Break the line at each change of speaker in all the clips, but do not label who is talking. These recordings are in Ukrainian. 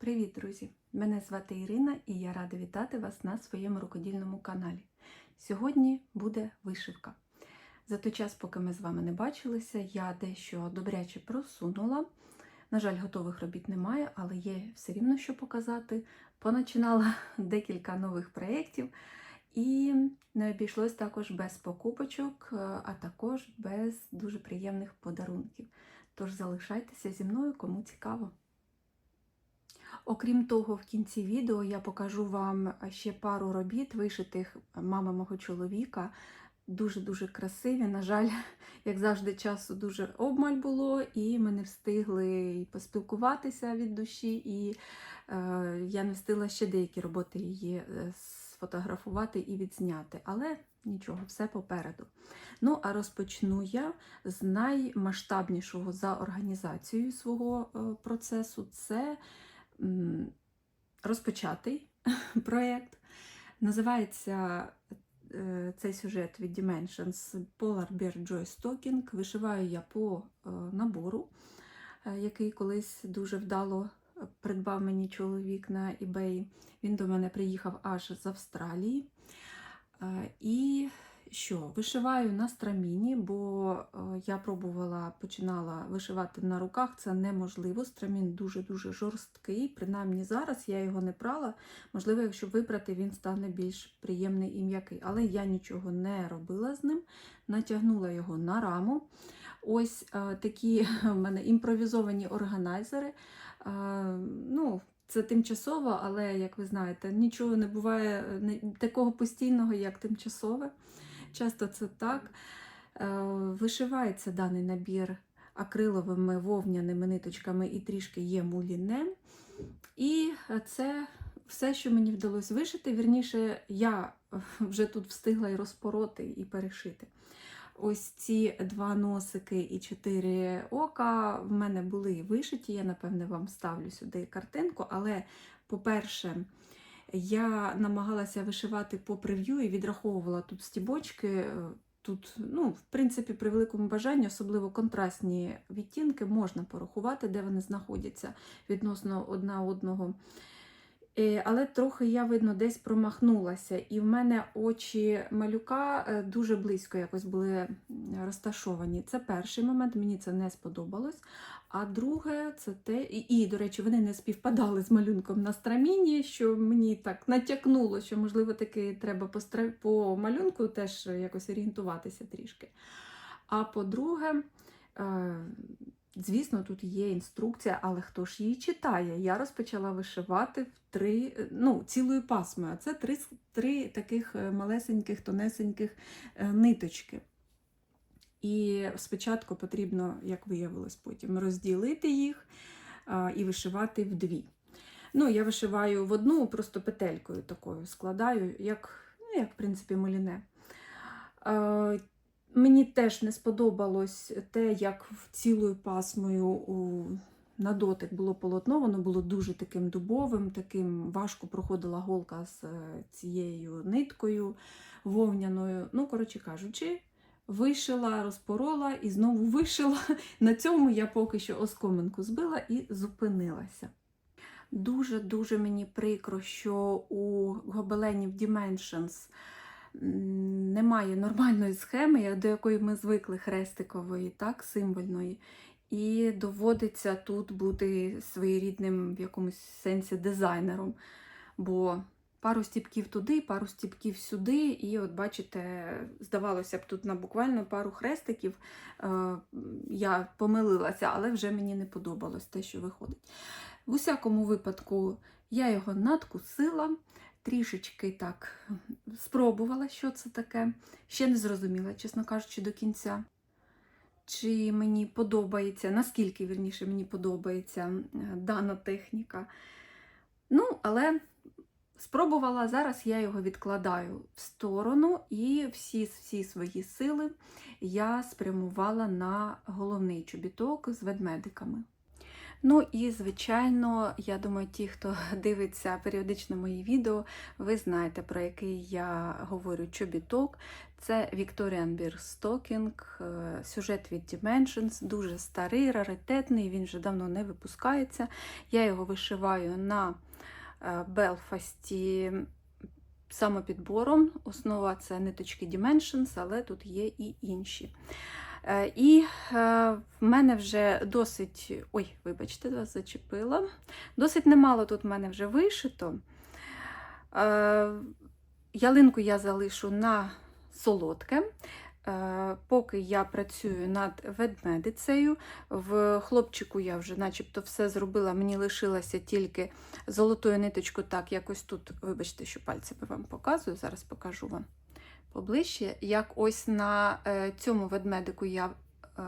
Привіт, друзі! Мене звати Ірина і я рада вітати вас на своєму рукодільному каналі. Сьогодні буде вишивка. За той час, поки ми з вами не бачилися, я дещо добряче просунула. На жаль, готових робіт немає, але є все рівно що показати. Поначинала декілька нових проєктів, і не обійшлось також без покупочок, е, а також без дуже приємних подарунків. Тож залишайтеся зі мною, кому цікаво. Окрім того, в кінці відео я покажу вам ще пару робіт, вишитих мами мого чоловіка. Дуже-дуже красиві. На жаль, як завжди, часу дуже обмаль було, і ми не встигли поспілкуватися від душі, і е, я не встигла ще деякі роботи її е, сфотографувати і відзняти. Але нічого, все попереду. Ну, а розпочну я з наймасштабнішого за організацією свого е, процесу. Це розпочатий проєкт. Називається е, цей сюжет від Dimensions Polar Bear Joy Stocking. Вишиваю я по е, набору, е, який колись дуже вдало придбав мені чоловік на eBay. Він до мене приїхав аж з Австралії. І що? Вишиваю на страміні, бо е, я пробувала, починала вишивати на руках, це неможливо. Страмін дуже-дуже жорсткий, принаймні зараз я його не прала. Можливо, якщо випрати, він стане більш приємний і м'який. Але я нічого не робила з ним, натягнула його на раму. Ось е, такі в мене імпровізовані органайзери. Е, ну, це тимчасово, але, як ви знаєте, нічого не буває такого постійного, як тимчасове. Часто це так. Е, Вишивається даний набір акриловими вовняними ниточками і трішки є мулінем. І це все, що мені вдалося вишити. Вірніше, я вже тут встигла і розпороти, і перешити. Ось ці два носики і чотири ока в мене були вишиті. Я, напевне, вам ставлю сюди картинку. Але, по-перше, я намагалася вишивати по прев'ю і відраховувала тут стібочки. е, Тут, ну, в принципі, при великому бажанні, особливо контрастні відтінки, можна порахувати, де вони знаходяться відносно одна одного. Е, Але трохи я, видно, десь промахнулася, і в мене очі малюка е, дуже близько якось були розташовані. Це перший момент, мені це не сподобалось. А друге, це те, і, до речі, вони не співпадали з малюнком на страміні, що мені так натякнуло, що, можливо, таки треба по, стра... по малюнку теж якось орієнтуватися трішки. А по-друге, е, Звісно, тут є інструкція, але хто ж її читає? Я розпочала вишивати в три, е, ну, цілою пасмою. Це три, три таких е, малесеньких, тонесеньких е, ниточки. І спочатку потрібно, як виявилось потім, розділити їх і вишивати в дві. Ну, я вишиваю в одну просто петелькою такою складаю, як, ну, як в принципі, моліне. Мені теж не сподобалось те, як цілою пасмою на дотик було полотно, воно було дуже таким дубовим, таким важко проходила голка з е, цією ниткою вовняною. Ну, коротше кажучи, вишила, розпорола і знову вишила. На цьому я поки що оскоминку збила і зупинилася. Дуже-дуже мені прикро, що у гобеленів Dimensions немає нормальної схеми, до якої ми звикли хрестикової, так, символьної. І доводиться тут бути своєрідним в якомусь сенсі дизайнером. Бо пару стіпків туди, пару стіпків сюди, і от бачите, здавалося б, тут на буквально пару хрестиків е, я помилилася, але вже мені не подобалось те, що виходить. В усякому випадку я його надкусила, трішечки так спробувала, що це таке. Ще не зрозуміла, чесно кажучи, до кінця. Чи мені подобається, наскільки вірніше мені подобається дана техніка. Ну, але спробувала, зараз я його відкладаю в сторону, і всі, всі свої сили я спрямувала на головний чобіток з ведмедиками. Ну і, звичайно, я думаю, ті, хто дивиться періодично мої відео, ви знаєте, про який я говорю чобіток. Це Victorian Birstocking, е, сюжет від Dimensions, дуже старий, раритетний, він вже давно не випускається. Я його вишиваю на Белфасті самопідбором. Основа це ниточки Dimensions, але тут є і інші. Е, І е, в мене вже досить, ой, вибачте, вас зачепила. Досить немало тут в мене вже вишито. Е, Ялинку я залишу на солодке. Поки я працюю над ведмедицею, в хлопчику я вже начебто все зробила, мені лишилося тільки золотою ниточкою, так, якось тут, вибачте, що пальцями вам показую, зараз покажу вам поближче. Як ось на е, цьому ведмедику я, е,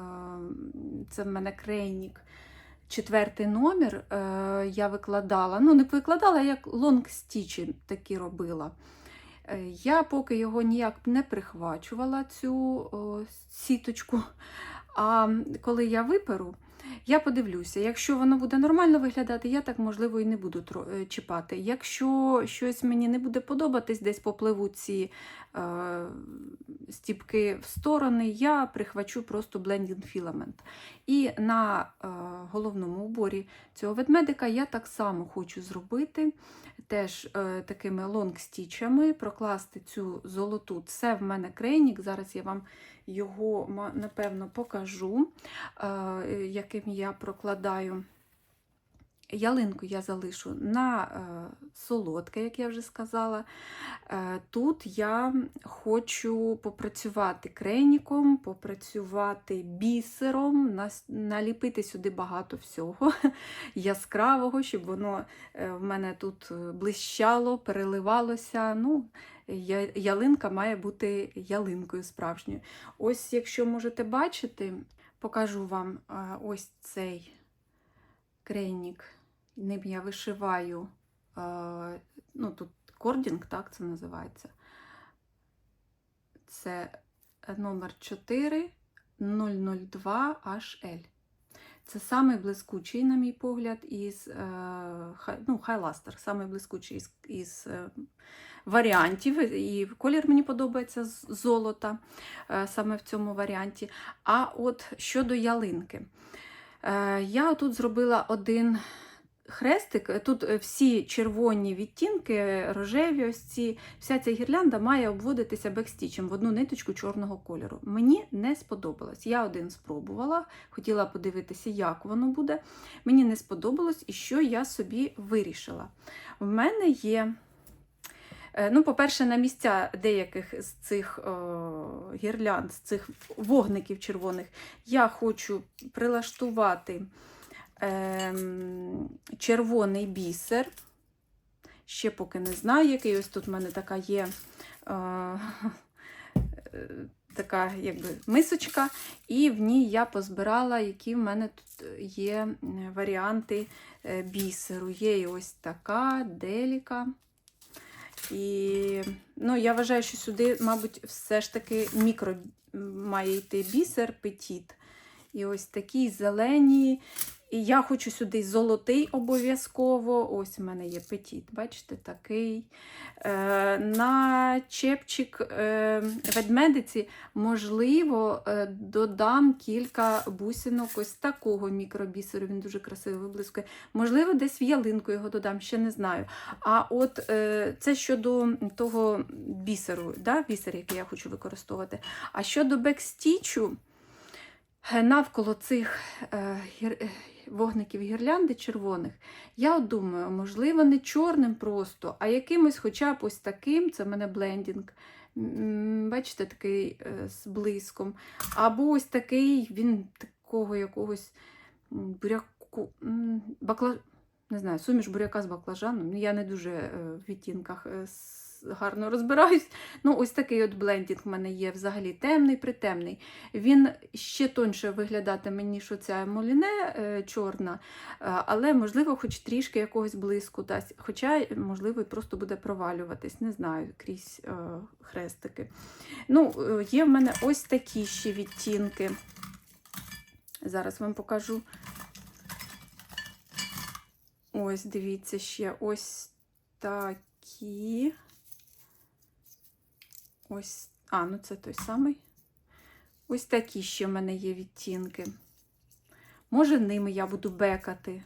це в мене крейнік, четвертий номер, е, я викладала, ну не викладала, як лонг стічі такі робила. Я поки його ніяк не прихвачувала, цю о, сіточку. А коли я виперу, я подивлюся, якщо воно буде нормально виглядати, я так, можливо, і не буду е, чіпати. Якщо щось мені не буде подобатись, десь попливуть ці е, стіпки в сторони, я прихвачу просто blending filament. І на е, головному уборі цього ведмедика я так само хочу зробити теж е, такими лонгстічами, прокласти цю золоту. Це в мене крейнік. Зараз я вам його напевно покажу, е, яким я прокладаю. Ялинку я залишу на е, солодке, як я вже сказала. Е, тут я хочу попрацювати крейніком, попрацювати бісером, наліпити сюди багато всього яскравого, щоб воно в мене тут блищало, переливалося. Ну, ялинка має бути ялинкою справжньою. Ось, якщо можете бачити, покажу вам е, ось цей крейнік. Ним я вишиваю, е, ну тут кордінг, так це називається. Це номер 4 002 HL. Це самий блискучий, на мій погляд, із е, ну, хайластер, самий блискучий із, із е, варіантів. І колір мені подобається з золота е, саме в цьому варіанті. А от щодо ялинки, я тут зробила один хрестик. Тут е, всі червоні відтінки, рожеві, ось ці, вся ця гірлянда має обводитися бекстічем в одну ниточку чорного кольору. Мені не сподобалось. Я один спробувала, хотіла подивитися, як воно буде. Мені не сподобалось, і що я собі вирішила. В мене є. е, Ну, по-перше, на місця деяких з цих о, гірлянд, з цих вогників червоних, я хочу прилаштувати червоний бісер. Ще поки не знаю, який. Ось тут в мене така є е, е, така якби мисочка, і в ній я позбирала, які в мене тут є варіанти е, бісеру. Є і ось така деліка. І ну, я вважаю, що сюди, мабуть, все ж таки мікро має йти бісер, петіт. І ось такі зелені. І я хочу сюди золотий обов'язково. Ось у мене є петіт, бачите, такий. Е, на чепчик е, ведмедиці, можливо, е, додам кілька бусинок ось такого мікробісеру. Він дуже красиво виблискує. Можливо, десь в ялинку його додам, ще не знаю. А от е, це щодо того бісеру, да, бісер, який я хочу використовувати. А щодо бекстічу, е, навколо цих е, вогників гірлянди червоних, я от думаю, можливо, не чорним просто, а якимось хоча б ось таким, це в мене блендінг. Бачите, такий е, з блиском. Або ось такий, він такого якогось буряку, бакла... не знаю, суміш буряка з баклажаном. Ну, Я не дуже е, в відтінках е, гарно розбираюсь. Ну, ось такий от блендінг в мене є взагалі темний, притемний. Він ще тоньше виглядатиме, ніж оця моліне чорна, е, але, можливо, хоч трішки якогось блиску дасть. Хоча, можливо, просто буде провалюватись, не знаю, крізь е, хрестики. Ну, е, є в мене ось такі ще відтінки. Зараз вам покажу. Ось, дивіться, ще ось такі. Ось, а, ну це той самий. Ось такі ще в мене є відтінки. Може, ними я буду бекати.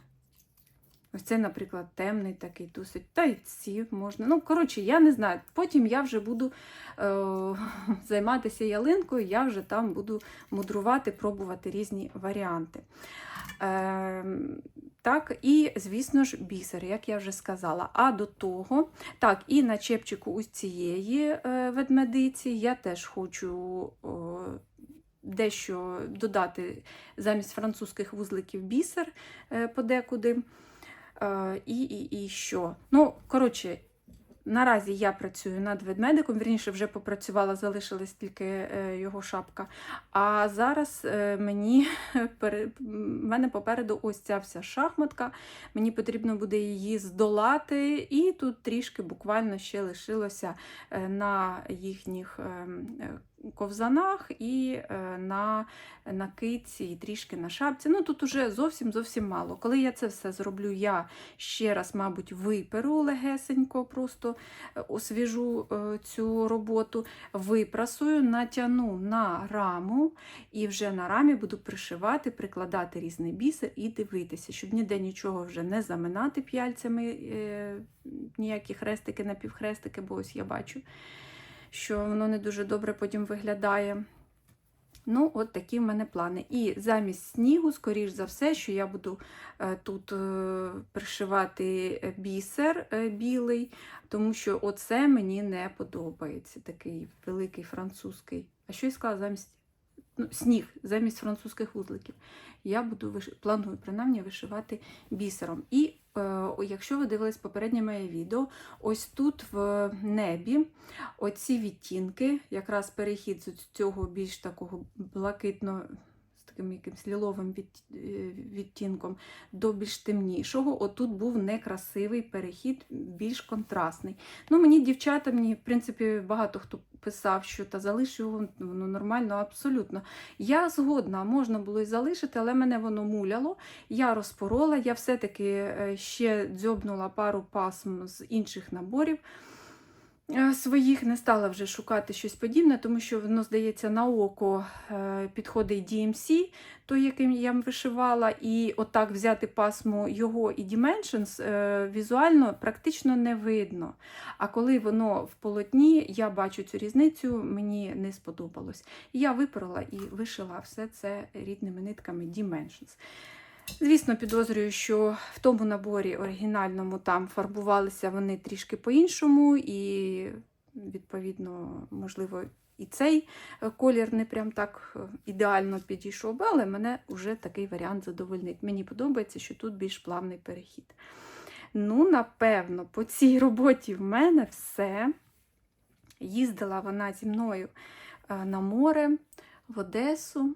Ось це, наприклад, темний такий досить. Та й ці можна. Ну, коротше, я не знаю. Потім я вже буду е- займатися ялинкою, я вже там буду мудрувати, пробувати різні варіанти. Е- так, і, звісно ж, бісер, як я вже сказала. А до того, так, і на чепчику ось цієї е- ведмедиці я теж хочу. Е- Дещо додати замість французьких вузликів бісер е, подекуди. Е, І, і, і що? Ну, коротше, наразі я працюю над ведмедиком, вірніше, вже попрацювала, залишилась тільки е, його шапка. А зараз е, мені мене попереду ось ця вся шахматка. Мені потрібно буде її здолати, і тут трішки буквально ще лишилося на їхніх ем, ковзанах і е, на накидці, і трішки на шапці. Ну тут уже зовсім зовсім мало. Коли я це все зроблю, я ще раз, мабуть, виперу легесенько, просто е, освіжу е, цю роботу, випрасую, натягну на раму, і вже на рамі буду пришивати, прикладати різний бісер і дивитися, щоб ніде нічого вже не заминати п'яльцями, ніякі хрестики, напівхрестики, бо ось я бачу, що воно не дуже добре потім виглядає. Ну, от такі в мене плани. І замість снігу, скоріш за все, що я буду е, тут е, пришивати е, бісер білий, тому що оце мені не подобається. Такий великий французький. А що я сказала замість ну, сніг, замість французьких вузликів. Я буду виш... планую принаймні вишивати бісером. І якщо ви дивились попереднє моє відео, ось тут в небі оці відтінки, якраз перехід з цього більш такого блакитно. Таким якимсь ліловим е, відтінком до більш темнішого. Отут був некрасивий перехід, більш контрастний. Ну, Мені дівчата, мені, в принципі, багато хто писав, що та залиш його воно нормально, абсолютно. Я згодна, можна було і залишити, але мене воно муляло. Я розпорола, я все-таки е, ще дзьобнула пару пасм з інших наборів своїх, не стала вже шукати щось подібне, тому що воно, здається, на око е, підходить DMC, той, яким я вишивала, і отак взяти пасму його і Dimensions е, візуально практично не видно. А коли воно в полотні, я бачу цю різницю, мені не сподобалось. Я виперла і вишила все це рідними нитками Dimensions. Звісно, підозрюю, що в тому наборі оригінальному там фарбувалися вони трішки по-іншому, і, відповідно, можливо, і цей е, колір не прям так е, ідеально підійшов, але мене вже такий варіант задовольнить. Мені подобається, що тут більш плавний перехід. Ну, напевно, по цій роботі в мене все. Їздила вона зі мною е, на море, в Одесу.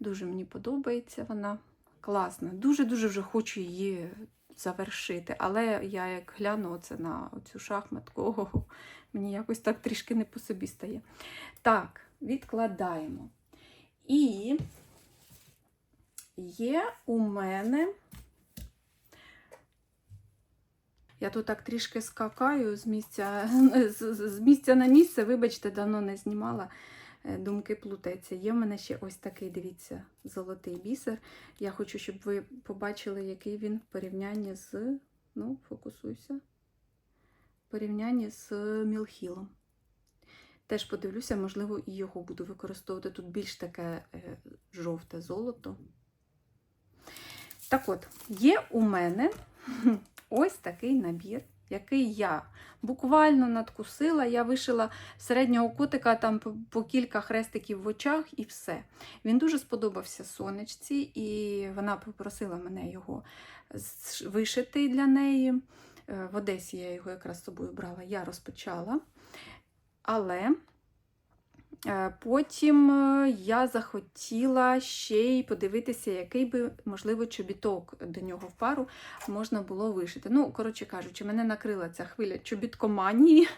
Дуже мені подобається вона. Класна. Дуже-дуже вже хочу її завершити. Але я як гляну оце на цю шахматку, ого, мені якось так трішки не по собі стає. Так, відкладаємо. І є у мене. Я тут так трішки скакаю з місця, з місця на місце, вибачте, давно не знімала. Е, Думки плутаються. Є в мене ще ось такий, дивіться, золотий бісер. Я хочу, щоб ви побачили, який він в порівнянні з. Ну, фокусуйся. В порівнянні з Мілхілом. Теж подивлюся, можливо, і його буду використовувати. Тут більш таке е, жовте золото. Так от, є у мене ось такий набір, який я буквально надкусила. Я вишила середнього котика там по, кілька хрестиків в очах і все. Він дуже сподобався сонечці, і вона попросила мене його вишити для неї. Е, В Одесі я його якраз з собою брала, я розпочала. Але потім е, я захотіла ще й подивитися, який би, можливо, чобіток до нього в пару можна було вишити. Ну, коротше кажучи, мене накрила ця хвиля чобіткоманії.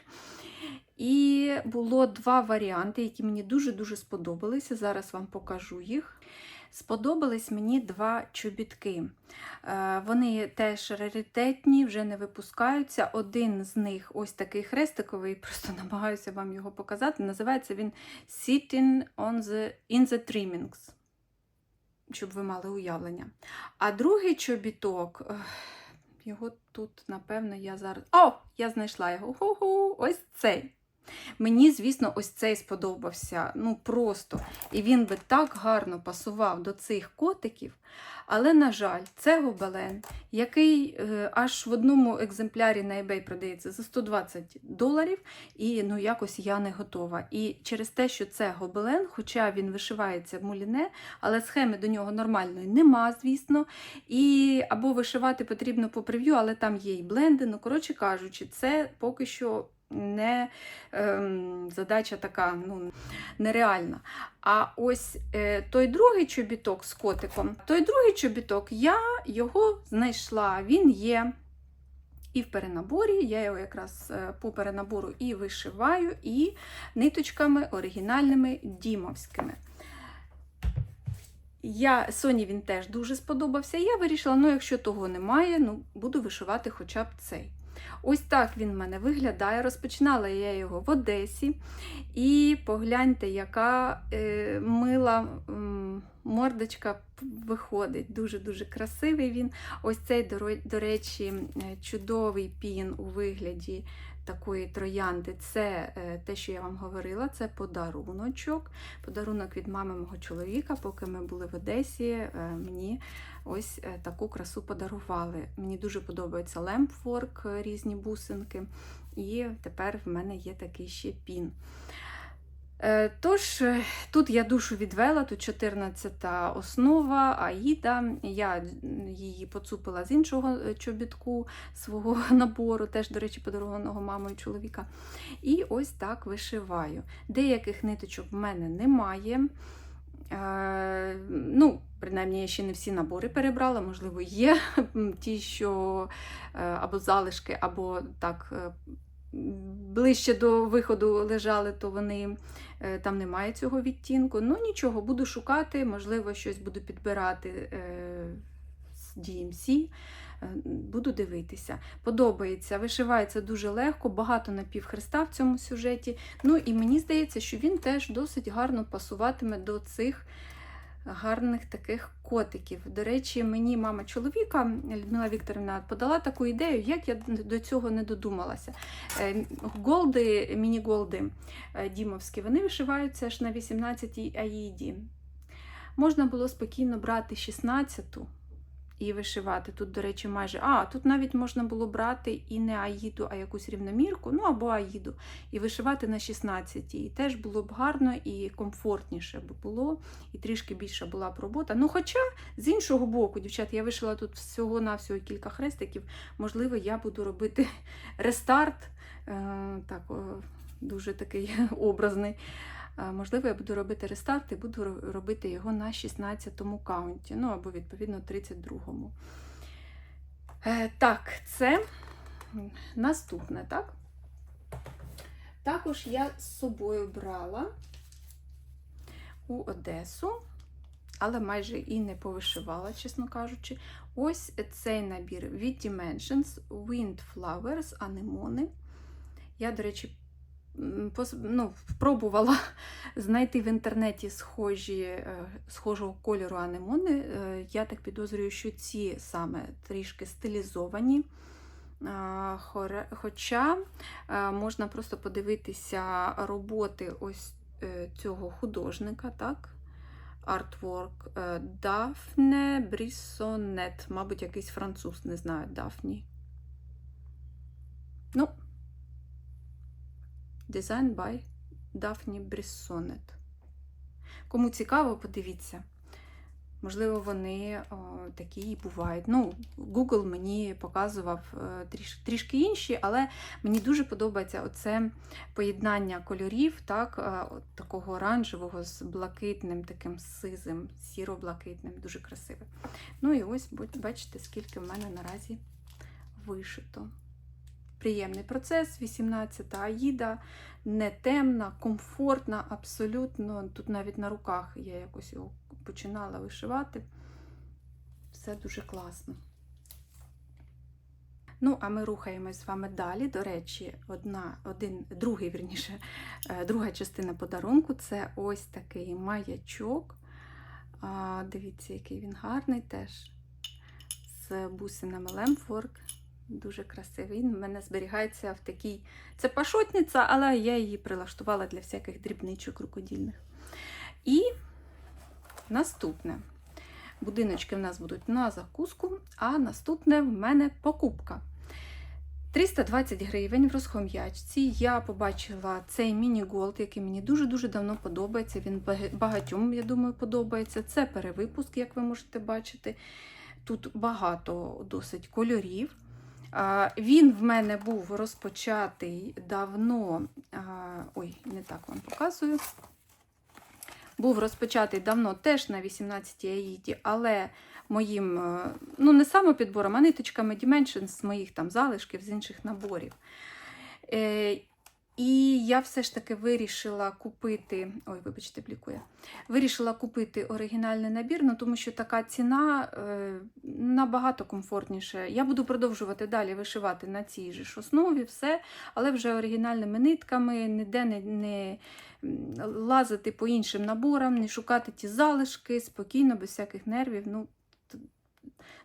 І було два варіанти, які мені дуже-дуже сподобалися. Зараз вам покажу їх. Сподобались мені два чобітки. Е, Вони теж раритетні, вже не випускаються. Один з них ось такий хрестиковий, просто намагаюся вам його показати. Називається він Sitting on the, in the Trimmings, щоб ви мали уявлення. А другий чобіток, його тут, напевно, я зараз. О! Я знайшла його. Ху-ху, ось цей. Мені, звісно, ось цей сподобався. Ну просто. І він би так гарно пасував до цих котиків. Але, на жаль, це гобелен, який е, аж в одному екземплярі на eBay продається за 120 доларів, і ну якось я не готова. І через те, що це гобелен, хоча він вишивається в муліне, але схеми до нього нормальної нема, звісно. І або вишивати потрібно по прев'ю, але там є і бленди. Ну, коротше кажучи, це поки що не ем, задача така ну, нереальна. А ось е, той другий чобіток з котиком, той другий чобіток, я його знайшла. Він є і в перенаборі, я його якраз е, по перенабору і вишиваю, і ниточками оригінальними дімовськими. Я, Соні він теж дуже сподобався. Я вирішила, ну, якщо того немає, ну, буду вишивати хоча б цей. Ось так він в мене виглядає. Розпочинала я його в Одесі. І погляньте, яка е, мила е, мордочка виходить. Дуже-дуже красивий він. Ось цей, до, речі, чудовий пін у вигляді такої троянди. Це е, те, що я вам говорила, це подаруночок. Подарунок від мами мого чоловіка, поки ми були в Одесі, е, мені ось е, таку красу подарували. Мені дуже подобається лемпфорк, е, різні бусинки. І тепер в мене є такий ще пін. Е, Тож, е, тут я душу відвела, тут 14 основа, Аїда. Я її поцупила з іншого е, чобітку свого набору, теж, до речі, подарованого мамою чоловіка. І ось так вишиваю. Деяких ниточок в мене немає. Ну, принаймні, я ще не всі набори перебрала, можливо, є ті, що або залишки, або так. Ближче до виходу лежали, то вони е, там немає цього відтінку. Ну нічого, буду шукати, можливо, щось буду підбирати е, з DMC. е, Буду дивитися. Подобається, вишивається дуже легко, багато напівхреста в цьому сюжеті. Ну і мені здається, що він теж досить гарно пасуватиме до цих гарних таких котиків. До речі, мені мама чоловіка Людмила Вікторівна подала таку ідею, як я до цього не додумалася. Е, Голди, міні-голди е, дімовські, вони вишиваються аж на 18-й аїді. Можна було спокійно брати 16-ту і вишивати. Тут, до речі, майже. А, тут навіть можна було брати і не аїду, а якусь рівномірку, ну або аїду, і вишивати на 16-й. І теж було б гарно і комфортніше б було, і трішки більша була б робота. Ну, хоча, з іншого боку, дівчат, я вишила тут всього-навсього кілька хрестиків. Можливо, я буду робити рестарт. Е, так, дуже такий образний. Можливо, я буду робити рестарт і буду робити його на 16-му каунті, ну або відповідно 32-му. Е, так, це наступне, так? Також я з собою брала у Одесу, але майже і не повишивала, чесно кажучи. Ось цей набір від Dimensions Wind Flowers, анемони. Я, до речі, ну, спробувала знайти в інтернеті схожі, е, схожого кольору анемони. Е, Я так підозрюю, що ці саме трішки стилізовані. Хоча е, можна просто подивитися роботи ось цього художника, так? Артворк Дафне Брісонет, мабуть, якийсь француз, не знаю, Дафні. Ну, Design by Daphne Brissonnet. Кому цікаво, подивіться. Можливо, вони о, такі і бувають. Ну, Google мені показував е, тріш, трішки інші, але мені дуже подобається оце поєднання кольорів, так, е, от такого оранжевого з блакитним, таким сизим, сіро-блакитним, дуже красиве. Ну і ось бачите, скільки в мене наразі вишито. Приємний процес, 18 аїда, не темна, комфортна, абсолютно. Тут навіть на руках я якось його починала вишивати. Все дуже класно. Ну, а ми рухаємось з вами далі. До речі, одна, один, другий, вірніше, е, друга частина подарунку це ось такий маячок. Дивіться, який він гарний теж. З бусинами Лемфорк. Дуже красивий. Він в мене зберігається в такій. Це пашотниця, але я її прилаштувала для всяких дрібничок рукодільних. І наступне. Будиночки в нас будуть на закуску, а наступне в мене покупка. 320 гривень в розхом'ячці. Я побачила цей міні-голд, який мені дуже-дуже давно подобається. Він багатьом, я думаю, подобається. Це перевипуск, як ви можете бачити. Тут багато досить кольорів. Він в мене був розпочатий давно. Ой, не так вам показую. Був розпочатий давно теж на 18-й аїді, але моїм, е, ну не самопідбором, а ниточками Dimensions з моїх там залишків, з інших наборів. І я все ж таки вирішила купити. Ой, вибачте, блікує. Вирішила купити оригінальний набір, ну тому що така ціна е, набагато комфортніше. Я буду продовжувати далі вишивати на цій же ж основі, все, але вже оригінальними нитками, ніде не, не лазити по іншим наборам, не шукати ті залишки спокійно, без всяких нервів. Ну,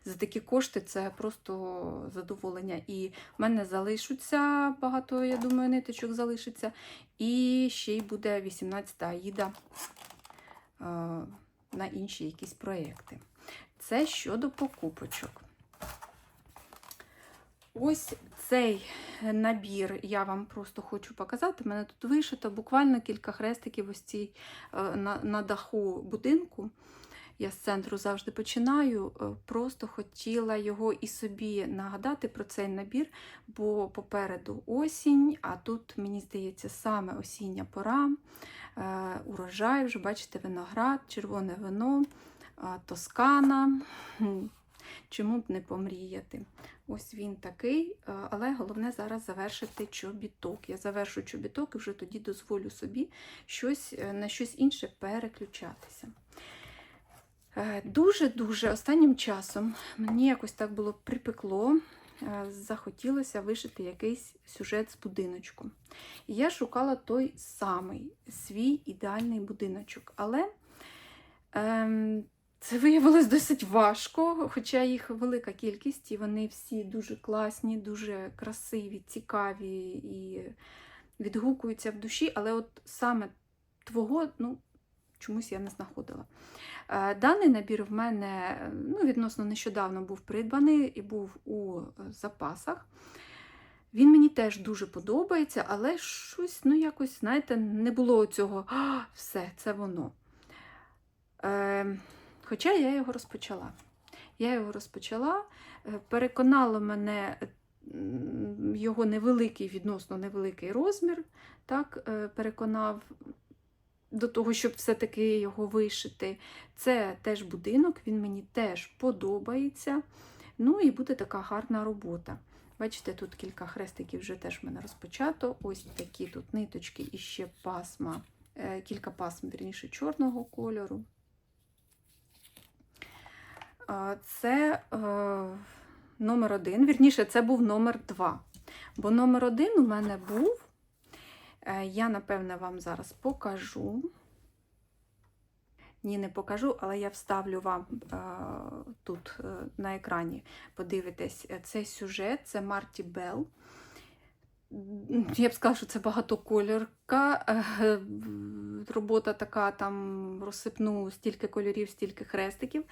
за такі кошти це просто задоволення. І в мене залишаться багато, я думаю, ниточок залишиться. І ще й буде 18-та аїда е, на інші якісь проекти. Це щодо покупочок. Ось цей набір я вам просто хочу показати. У мене тут вишито буквально кілька хрестиків ось цій е, на, на даху будинку. Я з центру завжди починаю. е, Просто хотіла його і собі нагадати про цей набір, бо попереду осінь, а тут, мені здається, саме осіння пора, е, урожай, вже бачите, виноград, червоне вино, е, тоскана. Чому б не помріяти? Ось він такий, але головне зараз завершити чобіток. Я завершу чобіток і вже тоді дозволю собі щось, на щось інше переключатися. Е, Дуже-дуже останнім часом мені якось так було припекло, е, захотілося вишити якийсь сюжет з будиночком. І я шукала той самий свій ідеальний будиночок. Але ем, це виявилось досить важко, хоча їх велика кількість, і вони всі дуже класні, дуже красиві, цікаві і відгукуються в душі, але от саме твого, ну, чомусь я не знаходила. Е, Даний набір в мене ну, відносно нещодавно був придбаний і був у е, запасах. Він мені теж дуже подобається, але щось, ну, якось, знаєте, не було цього «А, все, це воно. Е, хоча я його розпочала. Я його розпочала, е, переконало мене його невеликий, відносно невеликий розмір, так, переконав до того, щоб все-таки його вишити. Це теж будинок, він мені теж подобається. Ну і буде така гарна робота. Бачите, тут кілька хрестиків вже теж в мене розпочато. Ось такі тут ниточки і ще пасма, е, кілька пасм, вірніше, чорного кольору. Це е, номер один, вірніше, це був номер два. Бо номер один у мене був, я, напевне, вам зараз покажу. Ні, не покажу, але я вставлю вам е, тут е, на екрані. Подивитесь, е, цей сюжет це Марті Белл. Я б сказала, що це багатокольорка. е, Робота така там розсипну стільки кольорів, стільки хрестиків,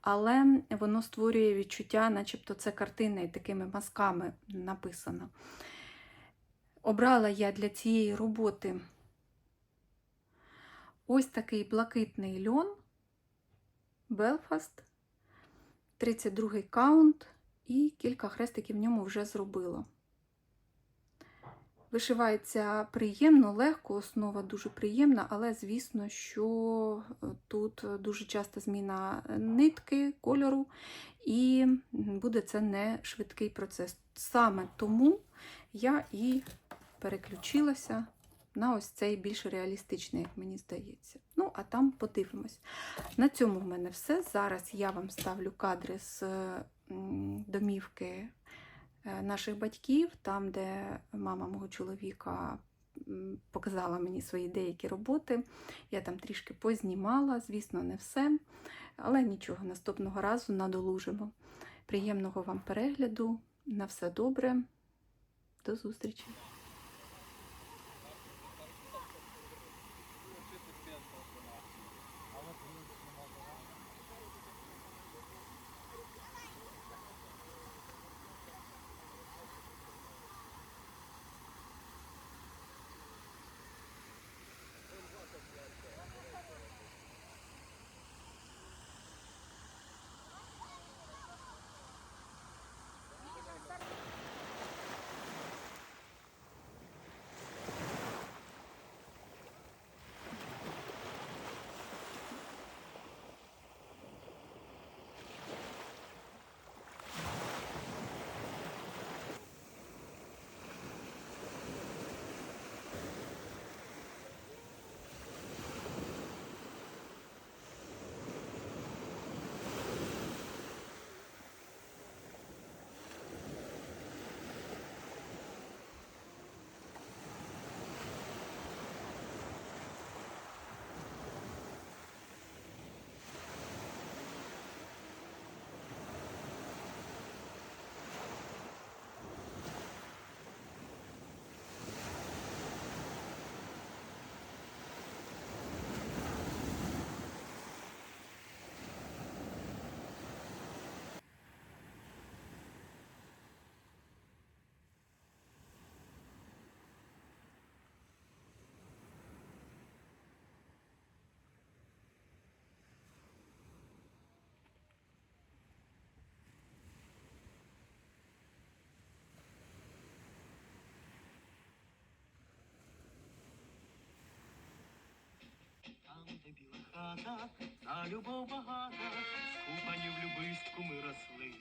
але воно створює відчуття, начебто це картина і такими мазками написано. Обрала я для цієї роботи ось такий блакитний льон, Белфаст, 32 каунт, і кілька хрестиків в ньому вже зробила. Вишивається приємно, легко, основа дуже приємна, але звісно, що е, тут дуже часто зміна нитки, кольору, і буде це не швидкий процес. Саме тому я і переключилася на ось цей більш реалістичний, як мені здається. Ну, а там подивимось. На цьому в мене все. Зараз я вам ставлю кадри з домівки наших батьків, там, де мама мого чоловіка показала мені свої деякі роботи. Я там трішки познімала, звісно, не все. Але нічого, наступного разу надолужимо. Приємного вам перегляду. На все добре. До зустрічі.
Де біла хата, та любов багата, скупані в любистку ми росли.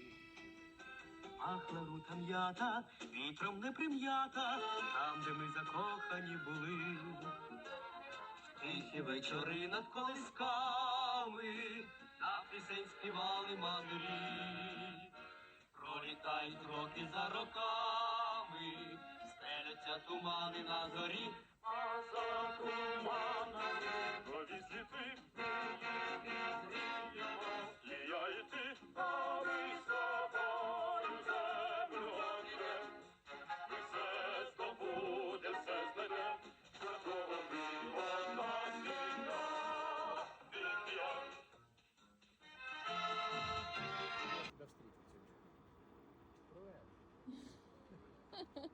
Пахла рута м'ята, вітром не прим'ята, там, де ми закохані були. В Тихі вечори над колисками, на пісень співали матері. Пролітають роки за роками, стеляться тумани на зорі, а за туманами Тебя встретить сегодня. Привет.